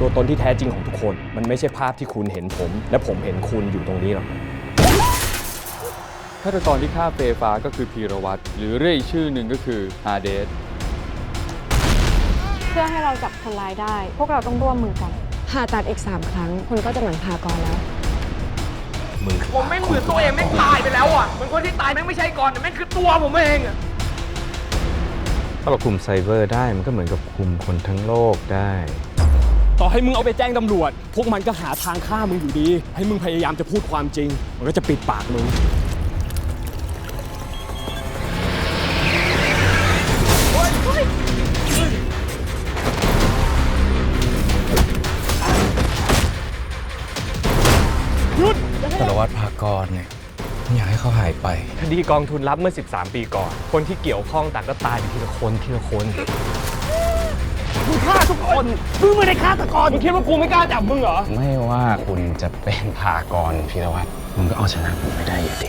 ตัวตนที่แท้จริงของทุกคน มันไม่ใช่ภาพที่คุณเห็นผม และผมเห็นคุณอยู่ตรงนี้หรอกฆาตกรที่ฆ่าเฟฟ้าก็คือพีรวัตรหรือเรียกอีกชื่อหนึ่งก็คือฮาเดสเพื่อให้เราจับคนร้ายได้ พวกเราต้องร่วมมือกันผ่าตัดอีก 3 ครั้งคุณก็จะเหมือนพากรแล้ว มึงคือผมแม่งเหมือนตัวเองแม่งตายไปแล้วอะเหมือนคนที่ตายแม่งไม่ใช่ก่อนแต่แม่งคือตัวผมเองอะถ้าเราคุมไซเบอร์ได้มันก็เหมือนกับคุมคนทั้งโลกได้ ต่อให้มึงเอาไปแจ้งตำรวจ พวกมันก็หาทางฆ่ามึงอยู่ดี ให้มึงพยายามจะพูดความจริง มันก็จะปิดปากมึง สารวัตรภากรเนี่ยผมอยากให้เขาหายไป คดีกองทุนลับเมื่อ 13 ปีก่อน คนที่เกี่ยวข้องต่างก็ตายไปทีละคนทีละคนมึง ฆ่าทุกคนมึงไม่ได้ฆ่าตะกรมึงคิดว่ากูไม่กล้าจับมึงเหรอ ไม่ว่าคุณจะเป็นภากรพีรวัตรมึงก็เอาชนะผมไม่ได้อยู่ดี